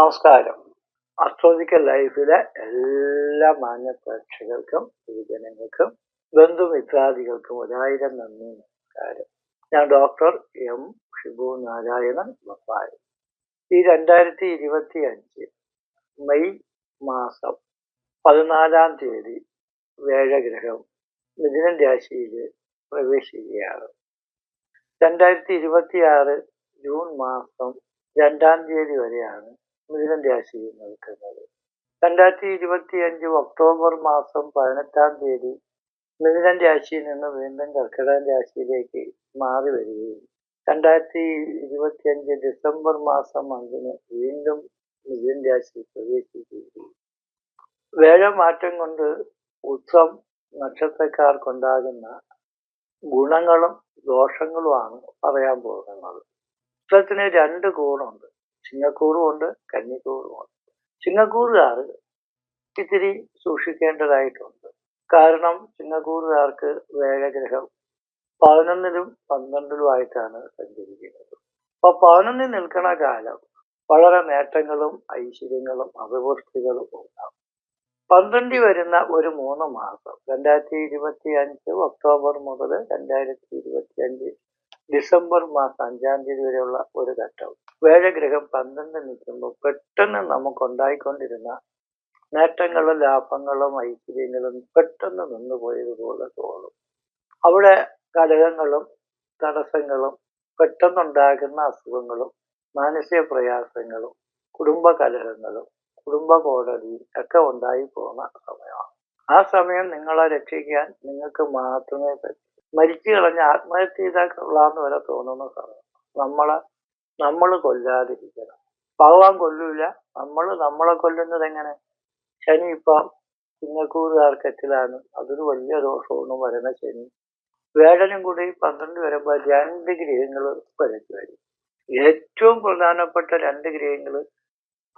നമസ്കാരം. അസ്ട്രോളജിക്കൽ ലൈഫിലെ എല്ലാ മാന്യ പ്രേക്ഷകർക്കും പൊതുജനങ്ങൾക്കും ബന്ധുമിത്രാദികൾക്കും ഒരായിരം നന്ദി നമസ്കാരം. ഞാൻ ഡോക്ടർ എം. ഷിബു നാരായണൻ വപ്പായി ഈ രണ്ടായിരത്തി ഇരുപത്തി അഞ്ച് മെയ് മാസം പതിനാലാം തീയതി വേഴഗ്രഹം മിഥുനൻ രാശിയിൽ പ്രവേശിക്കുകയാണ്. രണ്ടായിരത്തി ഇരുപത്തി ആറ് ജൂൺ മാസം രണ്ടാം തീയതി വരെയാണ് മിഥുനൻ രാശിയിൽ നിൽക്കുന്നത് രണ്ടായിരത്തി ഇരുപത്തി അഞ്ച് ഒക്ടോബർ മാസം പതിനെട്ടാം തീയതി മിഥുനം രാശിയിൽ നിന്ന് വീണ്ടും കർക്കിടകൻ രാശിയിലേക്ക് മാറി വരികയും രണ്ടായിരത്തി ഇരുപത്തി അഞ്ച് ഡിസംബർ മാസം അഞ്ചിന് വീണ്ടും മിഥുനൻ രാശിയിൽ പ്രവേശിക്കുകയും വേഴമാറ്റം കൊണ്ട് ഉത്സം നക്ഷത്രക്കാർക്കുണ്ടാകുന്ന ഗുണങ്ങളും ദോഷങ്ങളുമാണ് പറയാൻ പോകുന്നത്. ഉത്സവത്തിന് രണ്ട് കൂറുണ്ട്. ചിങ്ങക്കൂറും ഉണ്ട് കന്നിക്കൂറും ഉണ്ട് ചിങ്ങക്കൂറുകാർ ഇത്തിരി സൂക്ഷിക്കേണ്ടതായിട്ടുണ്ട്. കാരണം ചിങ്ങക്കൂറുകാർക്ക് വേഴഗ്രഹം പതിനൊന്നിലും പന്ത്രണ്ടിലുമായിട്ടാണ് സഞ്ചരിക്കുന്നത്. അപ്പൊ പതിനൊന്നിൽ നിൽക്കുന്ന കാലം വളരെ നേട്ടങ്ങളും ഐശ്വര്യങ്ങളും അഭിവൃദ്ധികളും ഉണ്ടാവും പന്ത്രണ്ടിൽ വരുന്ന ഒരു മൂന്ന് മാസം രണ്ടായിരത്തി ഇരുപത്തി അഞ്ച് ഒക്ടോബർ മുതൽ രണ്ടായിരത്തി ഇരുപത്തി അഞ്ച് ഡിസംബർ മാസം അഞ്ചാം തീയതി വരെയുള്ള ഒരു ഘട്ടം. വേഴഗ്രഹം പന്ത്രണ്ട് നിൽക്കുമ്പോൾ പെട്ടെന്ന് നമുക്കുണ്ടായിക്കൊണ്ടിരുന്ന നേട്ടങ്ങളും ലാഭങ്ങളും ഐശ്വര്യങ്ങളും പെട്ടെന്ന് നിന്നുപോയതുപോലെ തോന്നും. അവിടെ ഘടകങ്ങളും തടസ്സങ്ങളും പെട്ടെന്നുണ്ടാകുന്ന അസുഖങ്ങളും മാനസിക പ്രയാസങ്ങളും കുടുംബ കലഹങ്ങളും കുടുംബ കോടതിയും ഒക്കെ ഉണ്ടായി പോകുന്ന സമയമാണ്. ആ സമയം നിങ്ങളെ രക്ഷിക്കാൻ നിങ്ങൾക്ക് മാത്രമേ പറ്റൂ. മരിച്ചു കളഞ്ഞ ആത്മഹത്യ ചെയ്താൽ വരെ തോന്നുന്ന സമയം നമ്മളെ നമ്മൾ കൊല്ലാതിരിക്കണം. ഭഗവാൻ കൊല്ലൂല. നമ്മൾ നമ്മളെ കൊല്ലുന്നത് എങ്ങനെ? ശനി ഇപ്പം ചിങ്ങക്കൂറുകാർക്കെത്തിലാണ് അതൊരു വലിയ ദോഷമാണ് വരുന്ന ശനി. വേടനും കൂടി പന്ത്രണ്ട് വരുമ്പോൾ രണ്ട് ഗ്രഹങ്ങൾ പിഴച്ചു വരും. ഏറ്റവും പ്രധാനപ്പെട്ട രണ്ട് ഗ്രഹങ്ങൾ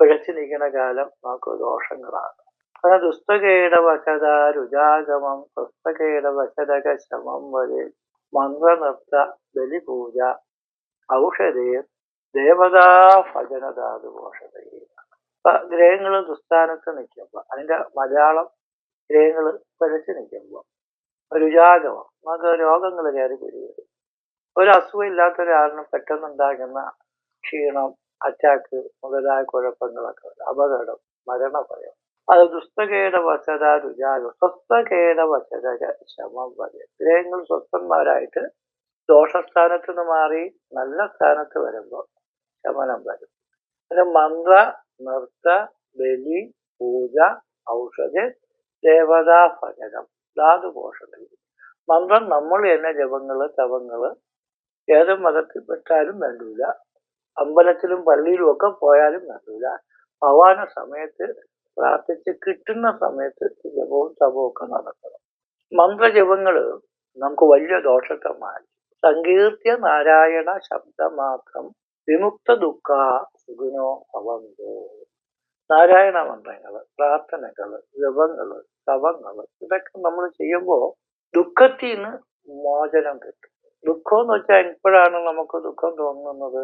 പിഴച്ചു നിൽക്കുന്ന കാലം നമുക്ക് ദോഷങ്ങളാണ് അത് ദുസ്തകേട വശത രുജാഗമം പുസ്തകേട വശതക ശമം വരെ മന്ത്രനൃത്ത ബലിപൂജ ഔഷധേ ദേവതാ ഭജനധാതു ഔഷധേ അപ്പൊ ഗ്രഹങ്ങൾ ദുസ്ഥാനത്ത് നിൽക്കുമ്പോൾ അതിന്റെ മലയാളം ഗ്രഹങ്ങൾ പരച്ച് നിൽക്കുമ്പോൾ രുജാഗമം നമുക്ക് രോഗങ്ങൾ കയറി പിടിവരും. ഒരു അസുഖം ഇല്ലാത്ത ഒരാളിന് പെട്ടെന്നുണ്ടാകുന്ന ക്ഷീണം അറ്റാക്ക് മുതലായ കുഴപ്പങ്ങളൊക്കെ അപകടം മരണഭയം. അത് ദുസ്തകേട രുചാരു സ്വസ്ഥകേടവശത സ്വസ്ഥകേട വശത ശമം വരെ. ഗ്രഹങ്ങൾ സ്വസ്ഥന്മാരായിട്ട് ദോഷസ്ഥാനത്ത് നിന്ന് മാറി നല്ല സ്ഥാനത്ത് വരുമ്പോൾ ശമനം വരും. പിന്നെ മന്ത്ര നൃത്ത ബലി പൂജ ഔഷധ ദേവതാ ഭജനം ധാതുപോഷണം മന്ത്രം നമ്മൾ തന്നെ ജപങ്ങൾ തവങ്ങൾ ഏത് മതത്തിൽപ്പെട്ടാലും വേണ്ടൂല. അമ്പലത്തിലും പള്ളിയിലും ഒക്കെ പോയാലും വേണ്ടൂല. ഭവാന സമയത്ത് പ്രാർത്ഥിച്ച് കിട്ടുന്ന സമയത്ത് ജപവും തപവും ഒക്കെ നടക്കണം മന്ത്രജപങ്ങൾ നമുക്ക് വലിയ ദോഷത്തെ മാറ്റി സങ്കീർത്തിയ നാരായണ ശബ്ദമാത്രം വിമുക്ത ദുഃഖ സുഖിനോ അവന്തോ നാരായണ മന്ത്രങ്ങൾ പ്രാർത്ഥനകൾ ജപങ്ങൾ തപങ്ങൾ ഇതൊക്കെ നമ്മൾ ചെയ്യുമ്പോൾ ദുഃഖത്തിൽ നിന്ന് മോചനം കിട്ടും. ദുഃഖം എന്ന് വെച്ചാൽ എപ്പോഴാണ് നമുക്ക് ദുഃഖം തോന്നുന്നത്.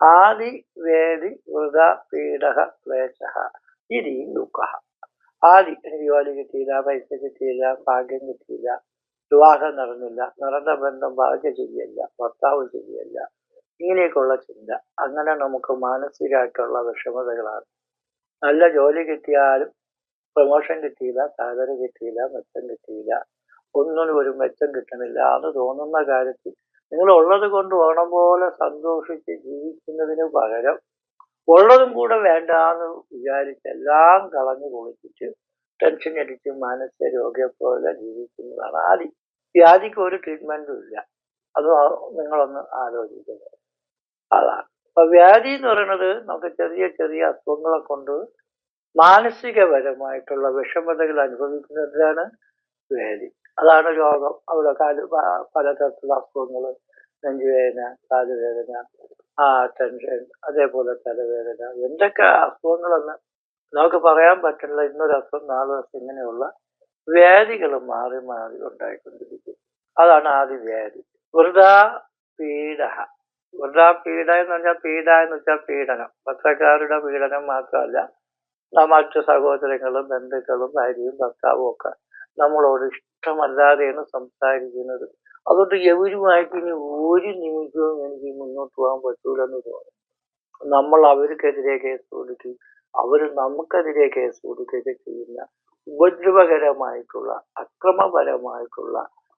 ആദി വേദി വൃത പീഡക ക്ലേശ ഇതി ദുഃഖ ആദി എനിക്ക് ജോലി കിട്ടിയില്ല പൈസ കിട്ടിയില്ല ഭാഗ്യം കിട്ടിയില്ല വിവാഹം നടന്നില്ല നടന്ന ബന്ധം ഭാഗ്യ ശരിയല്ല ഭർത്താവ് ശരിയല്ല ഇങ്ങനെയൊക്കെയുള്ള ചിന്ത. അങ്ങനെ നമുക്ക് മാനസികമായിട്ടുള്ള വിഷമതകളാണ്. നല്ല ജോലി കിട്ടിയാലും പ്രൊമോഷൻ കിട്ടിയില്ല സാലറി കിട്ടിയില്ല മെച്ചം കിട്ടിയില്ല ഒന്നിനും ഒരു മെച്ചം കിട്ടണില്ല എന്ന് തോന്നുന്ന കാര്യത്തിൽ നിങ്ങൾ ഉള്ളത് കൊണ്ട് വേണം പോലെ സന്തോഷിച്ച് ജീവിക്കുന്നതിന് പകരം ഉള്ളതും കൂടെ വേണ്ടാന്ന് വിചാരിച്ച് എല്ലാം കളഞ്ഞു കുളിപ്പിച്ച് ടെൻഷൻ അടിച്ച് മാനസിക രോഗിയെ പോലെ ജീവിക്കുന്നതാണ്. ആദി വ്യാധിക്ക് ഒരു ട്രീറ്റ്മെന്റും ഇല്ല. അത് നിങ്ങളൊന്ന് ആലോചിക്കുന്നത് അതാണ് അപ്പൊ വ്യാധി എന്ന് പറയുന്നത് നമുക്ക് ചെറിയ ചെറിയ അസുഖങ്ങളെ കൊണ്ട് മാനസികപരമായിട്ടുള്ള വിഷമതകൾ അനുഭവിക്കുന്നതിലാണ് വ്യാധി. അതാണ് രോഗം. അവിടെ പലതരത്തിലുള്ള അസുഖങ്ങൾ നെഞ്ചുവേദന കാലുവേദന ആ ടെൻഷൻ അതേപോലെ തലവേദന. എന്തൊക്കെ അസുഖങ്ങളെന്ന് നമുക്ക് പറയാൻ പറ്റില്ല ഇന്നൊരു അസുഖം നാളെ ദിവസം ഇങ്ങനെയുള്ള വ്യാധികൾ മാറി മാറി ഉണ്ടായിക്കൊണ്ടിരിക്കും അതാണ് ആദ്യ വ്യാധി. വൃതാ പീഡ വൃതാ പീഡ എന്ന് പറഞ്ഞാൽ പീഡ എന്ന് വെച്ചാൽ പീഡനം. പത്രക്കാരുടെ പീഡനം മാത്രമല്ല മറ്റു സഹോദരങ്ങളും ബന്ധുക്കളും ഭാര്യയും ഭർത്താവും ഒക്കെ നമ്മളോട് ഇഷ്ടമല്ലാതെയാണ് സംസാരിക്കുന്നത്. അതുകൊണ്ട് എവരുമായിട്ട് ഇനി ഒരു നിമിഷവും എനിക്ക് മുന്നോട്ട് പോകാൻ പറ്റൂലെന്ന് തോന്നുന്നു. നമ്മൾ അവർക്കെതിരെ കേസ് കൊടുക്കുകയും അവർ നമുക്കെതിരെ കേസ് കൊടുക്കുകയൊക്കെ ചെയ്യുന്ന ഉപദ്രവകരമായിട്ടുള്ള അക്രമപരമായിട്ടുള്ള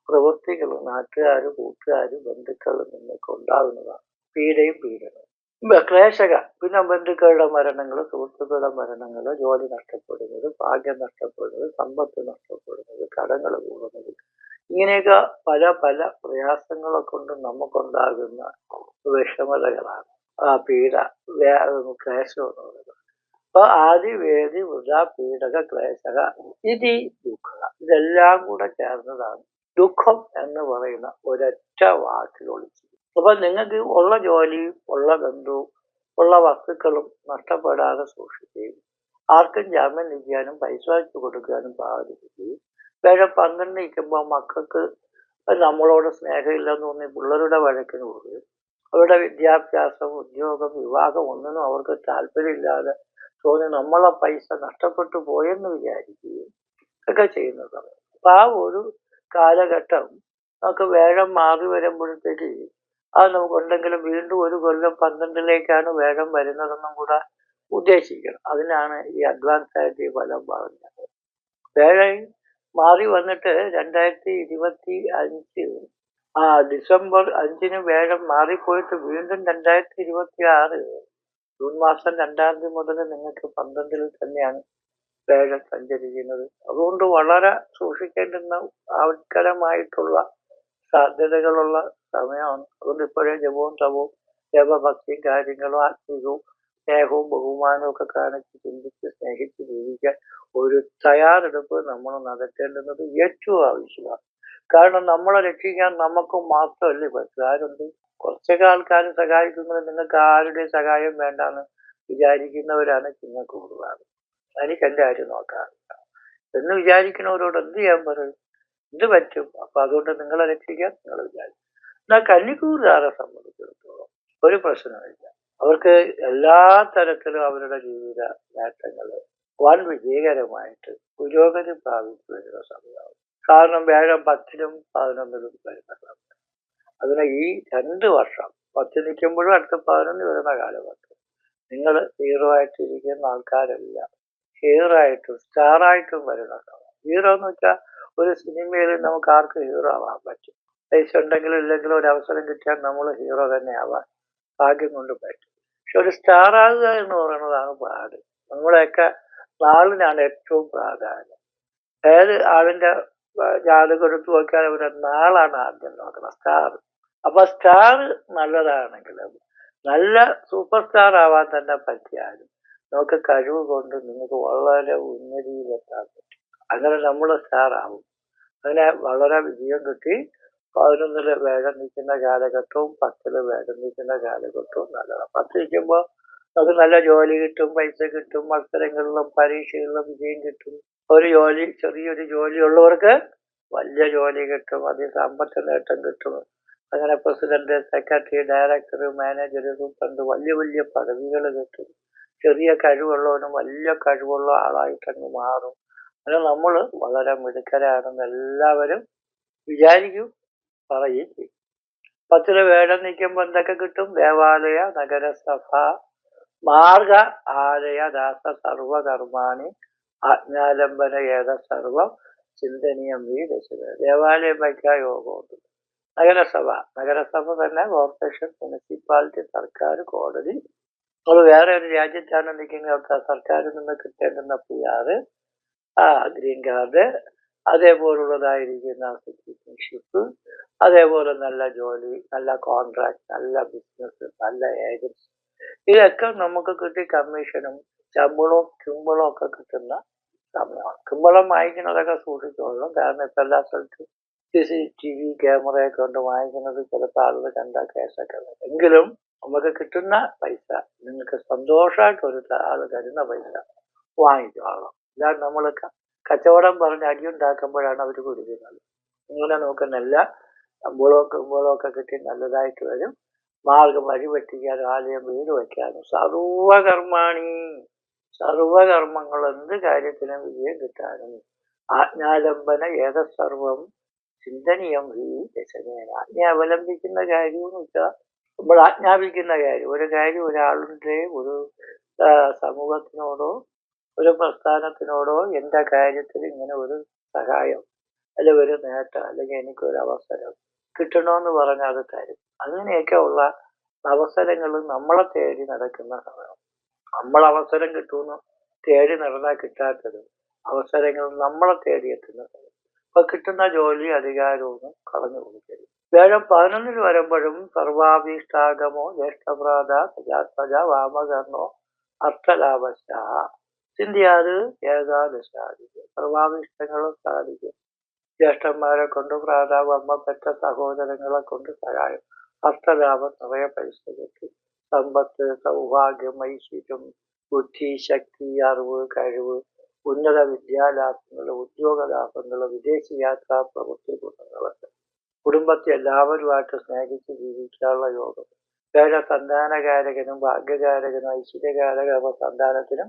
പ്രവൃത്തികൾ നാട്ടുകാർ കൂട്ടുകാർ ബന്ധുക്കളിൽ നിന്നൊക്കെ ഉണ്ടാകുന്നതാണ് പീഡയും പീഡനവും. ക്ലേശക. പിന്നെ ബന്ധുക്കളുടെ മരണങ്ങൾ സുഹൃത്തുക്കളുടെ മരണങ്ങൾ ജോലി നഷ്ടപ്പെടുന്നത് ഭാഗ്യം നഷ്ടപ്പെടുന്നത് സമ്പത്ത് നഷ്ടപ്പെടുന്നത് കടങ്ങൾ കൂടുന്നത് ഇങ്ങനെയൊക്കെ പല പല പ്രയാസങ്ങളെ കൊണ്ട് നമുക്കുണ്ടാകുന്ന വിഷമതകളാണ്. ആ പീഡ ക്ലേശം എന്ന് പറയുന്നത് അപ്പൊ ആദി വേദി വൃത പീഡക ക്ലേശക ഇതി ദുഃഖ ഇതെല്ലാം കൂടെ ചേർന്നതാണ് ദുഃഖം എന്ന് പറയുന്ന ഒരൊറ്റ വാക്കിൽ ഒളിച്ചു അപ്പൊ നിങ്ങൾക്ക് ഉള്ള ജോലിയും ഉള്ള ബന്ധുവും ഉള്ള വസ്തുക്കളും നഷ്ടപ്പെടാതെ സൂക്ഷിക്കുകയും ആർക്കും ജാമ്യം നിൽക്കാനും പൈസ കൊടുക്കാനും പാടിക്കുകയും വേറെ പന്ത്രണ്ട് നിൽക്കുമ്പോൾ മക്കൾക്ക് നമ്മളോട് സ്നേഹമില്ലെന്ന് തോന്നി പിള്ളേരുടെ വഴക്കിന് പോവുകയും അവരുടെ വിദ്യാഭ്യാസം ഉദ്യോഗം വിവാഹം ഒന്നിനും അവർക്ക് താല്പര്യമില്ലാതെ തോന്നി നമ്മളെ പൈസ നഷ്ടപ്പെട്ടു പോയെന്ന് വിചാരിക്കുകയും ഒക്കെ ചെയ്യുന്നത്. അപ്പം ആ ഒരു കാലഘട്ടം നമുക്ക് വേഴം മാറി വരുമ്പോഴത്തേക്ക് അത് നമുക്കുണ്ടെങ്കിലും വീണ്ടും ഒരു കൊല്ലം പന്ത്രണ്ടിലേക്കാണ് വേഗം വരുന്നതെന്നും കൂടെ ഉദ്ദേശിക്കണം. അതിനാണ് ഈ അഡ്വാൻസ് ആയിട്ട് ഈ ഫലം പറഞ്ഞത് വേഴം മാറി വന്നിട്ട് രണ്ടായിരത്തി ഇരുപത്തി അഞ്ച് ആ ഡിസംബർ അഞ്ചിന് വേഗം മാറിപ്പോയിട്ട് വീണ്ടും രണ്ടായിരത്തി ഇരുപത്തി ആറ് ജൂൺ മാസം രണ്ടാം തീയതി മുതൽ നിങ്ങൾക്ക് പന്ത്രണ്ടിൽ തന്നെയാണ് വേഗം സഞ്ചരിക്കുന്നത്. അതുകൊണ്ട് വളരെ സൂക്ഷിക്കേണ്ടുന്ന ആവശ്യകരമായിട്ടുള്ള സാധ്യതകളുള്ള സമയമാണ്. അതുകൊണ്ട് ഇപ്പോഴേ ജപവും തപവും ദേവഭക്തിയും കാര്യങ്ങളും ആത്മീയവും സ്നേഹവും ബഹുമാനവും ഒക്കെ കാണിച്ച് ചിന്തിച്ച് സ്നേഹിച്ച് ജീവിക്കാൻ ഒരു തയ്യാറെടുപ്പ് നമ്മൾ നടത്തേണ്ടുന്നത് ഏറ്റവും ആവശ്യമാണ്. കാരണം നമ്മളെ രക്ഷിക്കാൻ നമുക്ക് മാത്രമല്ലേ പറ്റുകാരുണ്ട് കുറച്ചൊക്കെ ആൾക്കാർ സഹായിക്കുന്നത് നിങ്ങൾക്ക് ആരുടെ സഹായം വേണ്ടാന്ന് വിചാരിക്കുന്നവരാണ് ചിങ്ങ കൂടുതലാണ് എനിക്ക് എന്റെ കാര്യം നോക്കാറില്ല. എന്ന് വിചാരിക്കുന്നവരോട് എന്ത് ചെയ്യാൻ പറയും? എന്ത് പറ്റും? അപ്പൊ അതുകൊണ്ട് നിങ്ങളെ രക്ഷിക്കാൻ നിങ്ങൾ വിചാരിക്കും. എന്നാൽ കന്നിക്കൂറുകാരെ സംബന്ധിച്ചിടത്തോളം ഒരു പ്രശ്നമില്ല. അവർക്ക് എല്ലാ തരത്തിലും അവരുടെ ജീവിത നേട്ടങ്ങൾ വൻ വിജയകരമായിട്ട് പുരോഗതി പ്രാപിച്ചു വരുന്ന കാരണം വേഗം പത്തിലും പതിനൊന്നിലും വരുന്ന സമയം അതിന് ഈ രണ്ട് വർഷം പത്ത് നിൽക്കുമ്പോഴും അടുത്ത പതിനൊന്ന് വരുന്ന കാലഘട്ടം. നിങ്ങൾ ഹീറോ ആയിട്ടിരിക്കുന്ന ആൾക്കാരെല്ലാം. ഹീറോ സ്റ്റാറായിട്ടും വരുന്ന സമയം. ഹീറോ എന്ന് വെച്ചാൽ ഒരു സിനിമയിൽ നമുക്ക് ആർക്കും ഹീറോ ആവാൻ പറ്റും? പൈസ ഉണ്ടെങ്കിലും ഇല്ലെങ്കിലും ഒരു അവസരം കിട്ടിയാൽ നമ്മൾ ഹീറോ തന്നെ ആവാൻ ഭാഗ്യം കൊണ്ട് പറ്റും. പക്ഷെ ഒരു സ്റ്റാർ ആകുക എന്ന് പറയുന്നതാണ് പാട്. നമ്മളെയൊക്കെ നാളിനാണ് ഏറ്റവും പ്രാധാന്യം. ഏത് ആളിന്റെ ജാതക എടുത്ത് നോക്കിയാൽ അവരുടെ നാളാണ് ആദ്യം നോക്കണം. സ്റ്റാർ. അപ്പൊ സ്റ്റാർ നല്ലതാണെങ്കിൽ നല്ല സൂപ്പർ സ്റ്റാർ ആവാൻ തന്നെ പറ്റിയാലും നമുക്ക് കഴിവ് കൊണ്ട് നിങ്ങൾക്ക് വളരെ ഉന്നതിയിലെത്താൻ പറ്റും. അങ്ങനെ നമ്മൾ സ്റ്റാർ ആവും. അങ്ങനെ വളരെ വിജയം കിട്ടി പതിനൊന്നിൽ വേഗം നിൽക്കുന്ന കാലഘട്ടവും പത്തിൽ വേഗം നിൽക്കുന്ന കാലഘട്ടവും നല്ലതാണ്. പത്ത് നിൽക്കുമ്പോൾ നമുക്ക് നല്ല ജോലി കിട്ടും പൈസ കിട്ടും മത്സരങ്ങളിലും പരീക്ഷകളിലും വിജയം കിട്ടും. ഒരു ജോലി ചെറിയൊരു ജോലി ഉള്ളവർക്ക് വലിയ ജോലി കിട്ടും അതിൽ സാമ്പത്തിക നേട്ടം കിട്ടും. അങ്ങനെ president secretary director manager superintendent വലിയ വലിയ പദവികൾ കിട്ടും. ചെറിയ കഴിവുള്ളവനും വലിയ കഴിവുള്ള ആളായിട്ടങ്ങ് മാറും. അങ്ങനെ നമ്മൾ വളരെ മിടുക്കരാണെന്ന് എല്ലാവരും വിചാരിക്കും. പറയുകയും ചെയ്യും പത്തിൽ വേടം നിൽക്കുമ്പോൾ എന്തൊക്കെ കിട്ടും? ദേവാലയ നഗരസഭ മാർഗ ആലയ ദാസ സർവകർമാണി ആജ്ഞാലംബന ഏത സർവം ചിന്തനീയം ദശക ദേവാലയം വയ്ക്കാൻ യോഗമുണ്ട് നഗരസഭ. നഗരസഭ തന്നെ കോർപ്പറേഷൻ മുനിസിപ്പാലിറ്റി സർക്കാർ കോടതി. നമ്മൾ വേറെ ഒരു രാജ്യത്താണ് നിൽക്കുന്നത്. സർക്കാരിൽ നിന്ന് കിട്ടേണ്ടുന്ന പി ആർ ആ ഗ്രീൻ കാർഡ് അതേപോലുള്ളതായിരിക്കുന്ന സിറ്റിസൺഷിപ്പ് അതേപോലെ നല്ല ജോലി നല്ല കോൺട്രാക്ട് നല്ല ബിസിനസ് നല്ല ഏജൻസി ഇതൊക്കെ നമുക്ക് കിട്ടി കമ്മീഷനും ശമ്പളവും കിമ്പളവും ഒക്കെ കിട്ടുന്ന സമയമാണ്. കിമ്പളം വാങ്ങിക്കുന്നതൊക്കെ സൂക്ഷിച്ചോളണം. കാരണം ഇപ്പം എല്ലാ സ്ഥലത്തും സി സി ടി വി ക്യാമറയൊക്കെ കൊണ്ട് വാങ്ങിക്കുന്നത് ചിലപ്പോൾ ആളുകൾ കണ്ട കേസൊക്കെ എങ്കിലും നമുക്ക് കിട്ടുന്ന പൈസ നിങ്ങൾക്ക് സന്തോഷമായിട്ട് ഒരു ആൾ തരുന്ന പൈസ വാങ്ങിച്ചോളണം. അല്ലാതെ നമ്മൾ കച്ചവടം പറഞ്ഞ് അടിയുണ്ടാക്കുമ്പോഴാണ് അവർ കൊടുക്കുന്നത് ഇങ്ങനെ നമുക്ക് നല്ല ശമ്പളവും കുമ്പളവും ഒക്കെ കിട്ടി നല്ലതായിട്ട് വരും. മാർഗം വഴി വഴിവെട്ടിക്കാനും ആലയം വീട് വയ്ക്കാനും സർവകർമാണി. സർവകർമ്മങ്ങൾ എന്ത് കാര്യത്തിനും വിജയം കിട്ടാനും ആജ്ഞാലംബന ഏതസർവം ചിന്തനീയം ഈ ദശനേന ആജ്ഞ അവലംബിക്കുന്ന കാര്യം എന്ന് വെച്ചാൽ നമ്മൾ ആജ്ഞാപിക്കുന്ന കാര്യം. ഒരു കാര്യം ഒരാളുടെ ഒരു സമൂഹത്തിനോടോ ഒരു പ്രസ്ഥാനത്തിനോടോ എന്റെ കാര്യത്തിൽ ഇങ്ങനെ ഒരു സഹായം അല്ലെങ്കിൽ ഒരു നേട്ടം അല്ലെങ്കിൽ എനിക്കൊരു അവസരം കിട്ടണമെന്ന് പറഞ്ഞാൽ അത് തരും. അങ്ങനെയൊക്കെ ഉള്ള അവസരങ്ങൾ നമ്മളെ തേടി നടക്കുന്ന സമയം. നമ്മൾ അവസരം കിട്ടുമെന്ന് തേടി നടന്നാൽ കിട്ടാത്തത് അവസരങ്ങൾ നമ്മളെ തേടി എത്തുന്ന സമയം. അപ്പൊ കിട്ടുന്ന ജോലി അധികാരവും കളഞ്ഞു കൊടുക്കരുത് വേഴം പതിനൊന്നിൽ വരുമ്പോഴും സർവാഭീഷ്ടാഗമോ ജ്യേഷ്ഠപ്രാത സജാത്മജ വാമകർണോ അർത്ഥലാഭശ ചിന്തിയാത് ഏകാദശാദിക്ക് സർവാഭീഷ്ടങ്ങളും സാധിക്കും. ജ്യേഷ്ഠന്മാരെ കൊണ്ട് പ്രാതാവ് അമ്മ പെറ്റ സഹോദരങ്ങളെ കൊണ്ട് സഹായം. ഹസ്തലാഭം നിറയെ പൈസ കിട്ടി സമ്പത്ത് സൗഭാഗ്യം ഐശ്വര്യം ബുദ്ധി ശക്തി അറിവ് കഴിവ് ഉന്നത വിദ്യാലാഭങ്ങൾ ഉദ്യോഗലാഭങ്ങൾ വിദേശ യാത്രാ പ്രവൃത്തി ഗുണങ്ങളൊക്കെ കുടുംബത്തെ എല്ലാവരുമായിട്ട് സ്നേഹിച്ച് ജീവിക്കാനുള്ള യോഗം. വേറെ സന്താനകാരകനും ഭാഗ്യകാരകനും ഐശ്വര്യകാരക സന്താനത്തിനും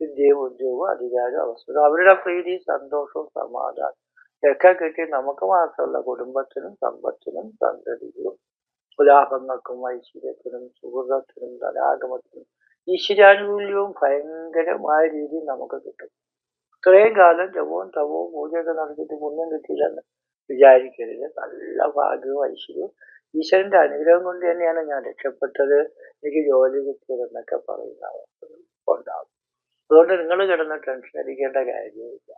വിദ്യയും ഉദ്യോഗവും അധികാരവും അവസരവും. അവരുടെ പ്രീതി സന്തോഷവും സമാധാനം ഒക്കെ കിട്ടി നമുക്ക് മാത്രമല്ല കുടുംബത്തിനും സമ്പത്തിനും സന്തതിക്കും ലാഭങ്ങൾക്കും ഐശ്വര്യത്തിനും സുഹൃത്തിനും ധനാഗമത്തിനും ഈശ്വരാനുകൂല്യവും ഭയങ്കരമായ രീതിയിൽ നമുക്ക് കിട്ടും. ഇത്രയും കാലം ജപവും തപവും പൂജയൊക്കെ നടത്തിയിട്ട് പുണ്യം കിട്ടിയില്ലെന്ന് വിചാരിക്കരുത്. നല്ല ഭാഗ്യവും ഐശ്വര്യവും. ഈശ്വരന്റെ അനുഗ്രഹം കൊണ്ട് തന്നെയാണ് ഞാൻ രക്ഷപ്പെട്ടത്. എനിക്ക് ജോലി കിട്ടിയതെന്നൊക്കെ പറയുന്ന ഉണ്ടാകും അതുകൊണ്ട് നിങ്ങൾ കിടന്ന് ടെൻഷൻ അടിക്കേണ്ട കാര്യമില്ല.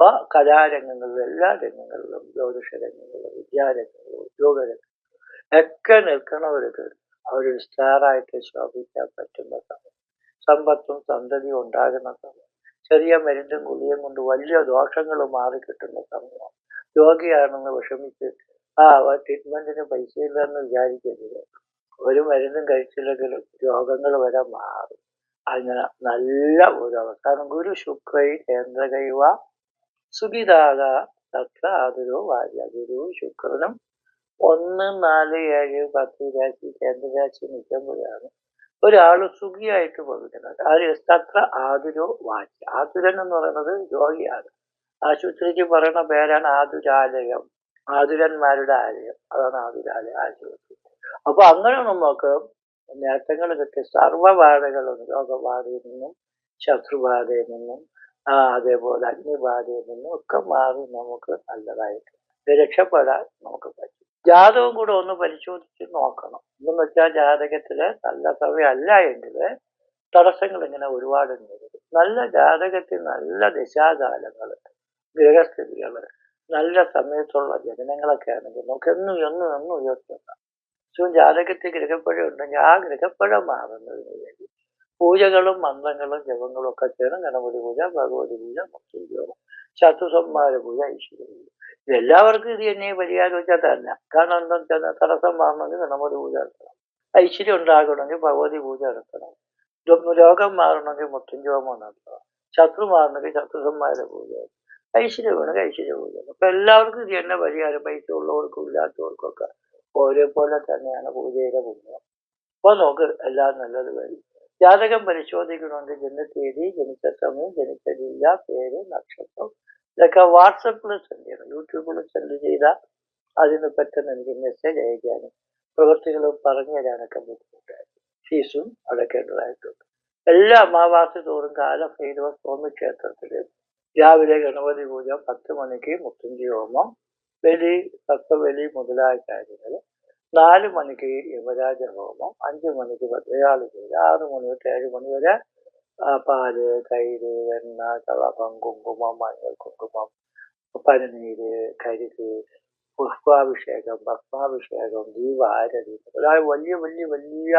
അപ്പൊ കലാരംഗങ്ങളിലും എല്ലാ രംഗങ്ങളിലും ജ്യോതിഷ രംഗങ്ങളിലും വിദ്യാരംഗങ്ങളിലും ഉദ്യോഗരംഗങ്ങളിലും ഒക്കെ നിൽക്കുന്നവർക്ക് അവരൊരു സ്റ്റാറായിട്ട് ശോഭിക്കാൻ പറ്റുന്ന സമയം. സമ്പത്തും സന്തതിയും ഉണ്ടാകുന്ന സമയം. ചെറിയ മരുന്നും ഗുളിയും കൊണ്ട് വലിയ ദോഷങ്ങൾ മാറി കിട്ടുന്ന സമയം. രോഗിയാണെന്ന് വിഷമിച്ച് ആ ട്രീറ്റ്മെന്റിന് പൈസ ഇല്ലെന്ന് വിചാരിക്കരുത്. ഒരു മരുന്നും കഴിച്ചില്ലെങ്കിലും രോഗങ്ങൾ വരെ മാറും. അങ്ങനെ നല്ല ഒരു അവസാനം. ഗുരു ശുക്രൈ കേന്ദ്രകൈവ സുഖിതാക തത്ര അതൊരു വാര്യ. ഗുരു ശുക്രനും ഒന്ന് നാല് ഏഴ് പത്ത് രാശി കേന്ദ്രരാശി നിൽക്കുമ്പോഴാണ് ഒരാൾ സുഖിയായിട്ട് പോകുന്നത് അത് തത്ര ആതുരോ വാച്ച് ആതുരൻ എന്ന് പറയുന്നത് രോഗിയാണ്. ആശുപത്രിക്ക് പറയുന്ന പേരാണ് ആതുരാലയം. ആതുരന്മാരുടെ ആലയം. അതാണ് ആതുരാലയം ആശുപത്രി. അപ്പൊ അങ്ങനെ നമുക്ക് നേട്ടങ്ങൾ കിട്ടി. സർവബാധകളും രോഗബാധയിൽ നിന്നും ശത്രുബാധയിൽ നിന്നും അതേപോലെ അഗ്നിബാധയിൽ നിന്നും ഒക്കെ മാറി നമുക്ക് നല്ലതായിട്ട് രക്ഷപ്പെടാൻ നമുക്ക് പറ്റും. ജാതകം കൂടെ ഒന്ന് പരിശോധിച്ച് നോക്കണം. എന്തെന്ന് വെച്ചാൽ ജാതകത്തിൽ നല്ല സമയമല്ല എങ്കിൽ തടസ്സങ്ങൾ ഇങ്ങനെ ഒരുപാട് നേരിടും. നല്ല ജാതകത്തിൽ നല്ല ദിശാകാലങ്ങൾ ഗ്രഹസ്ഥിതികൾ നല്ല സമയത്തുള്ള ജനനങ്ങളൊക്കെ ആണെങ്കിൽ നമുക്ക് എന്നും എന്നും എന്നും ഉയർത്തുന്ന ജാതകത്തിൽ ഗ്രഹപ്പഴ ഉണ്ടെങ്കിൽ ആ ഗ്രഹപ്പഴ മാറുന്നതിന് വേണ്ടി പൂജകളും മന്ത്രങ്ങളും ജപങ്ങളും ഒക്കെ ചേർന്ന് ഗണപതി പൂജ ഭഗവതി പൂജ മുക്തിയോഗം ശത്രുസംഹാര പൂജ ഐശ്വര്യ പൂജ. ഇതെല്ലാവർക്കും ഇത് തന്നെ പരിഹാരം തന്നെ. കാരണം എന്താ വെച്ചാൽ തടസ്സം മാറണമെങ്കിൽ ഗണപതി പൂജ നടത്തണം. ഐശ്വര്യം ഉണ്ടാകണമെങ്കിൽ ഭഗവതി പൂജ നടത്തണം. രോഗം മാറണമെങ്കിൽ മുത്തുംജോമം നടത്തണം. ശത്രു മാറണമെങ്കിൽ ശത്രുസംഹാര പൂജ. ഐശ്വര്യം വേണമെങ്കിൽ ഐശ്വര്യ പൂജ. അപ്പൊ എല്ലാവർക്കും ഇത് തന്നെ പരിഹാരം. പൈസ ഉള്ളവർക്കും ഇല്ലാത്തവർക്കും ഒക്കെ ഒരേപോലെ തന്നെയാണ് പൂജയുടെ പുണ്യം. അപ്പൊ നമുക്ക് എല്ലാം നല്ലത് വരും. ജാതകം പരിശോധിക്കണമെങ്കിൽ ജനിച്ച തീയതി ജനിച്ച സമയം ജനിച്ച ജില്ല പേര് നക്ഷത്രം ഇതൊക്കെ വാട്സപ്പിൽ സെൻഡ് ചെയ്യണം. യൂട്യൂബിൽ സെൻഡ് ചെയ്താൽ അതിന് പെട്ടെന്ന് എനിക്ക് മെസ്സേജ് അയക്കാനും പ്രവൃത്തികൾ പറഞ്ഞു തരാനൊക്കെ ബുദ്ധിമുട്ടായിരുന്നു ഫീസും അടയ്ക്കേണ്ടതായിട്ടുണ്ട് എല്ലാ അമാവാസി തോറും കാല ഭൈരവ സ്വാമി ക്ഷേത്രത്തിൽ രാവിലെ ഗണപതി പൂജ പത്ത് മണിക്ക് മുത്തഞ്ചി ഹോമം ബലി സത്വബലി മുതലായ കാര്യങ്ങൾ നാല് മണിക്ക് യുവരാജ ഹോമം അഞ്ച് മണിക്ക് ഭദ്രയാളി പൂജ ആറ് മണി തൊട്ട് ഏഴ് മണി വരെ പാൽ തൈര് വെണ്ണ കളഭം കുങ്കുമം മഞ്ഞൾ കുങ്കുമം പനിനീര് കരിക്ക് പുഷ്പാഭിഷേകം ഭസ്മാഭിഷേകം ദീപാരതി മുതലായ വലിയ വലിയ വലിയ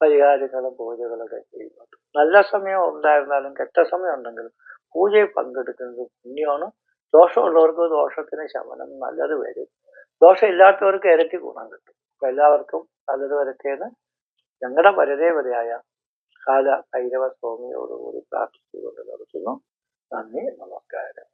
പരിഹാരങ്ങളും പൂജകളൊക്കെ ചെയ്യുന്നുണ്ട്. നല്ല സമയം ഉണ്ടായിരുന്നാലും കെട്ട സമയം ഉണ്ടെങ്കിലും പൂജയിൽ പങ്കെടുക്കുന്നത് പുണ്യമാണ്. ദോഷമുള്ളവർക്ക് ദോഷത്തിന് ശമനം നല്ലത് വരും. ദോഷം ഇല്ലാത്തവർക്ക് ഇരട്ടി ഗുണം കിട്ടും. അപ്പൊ എല്ലാവർക്കും നല്ലത് വരട്ടേന്ന് ഞങ്ങളുടെ പരദേവതയായ കാല ഭൈരവ സ്വാമിയോടുകൂടി പ്രാർത്ഥിച്ചുകൊണ്ട് നടത്തുന്നു നന്ദി നമസ്കാരം.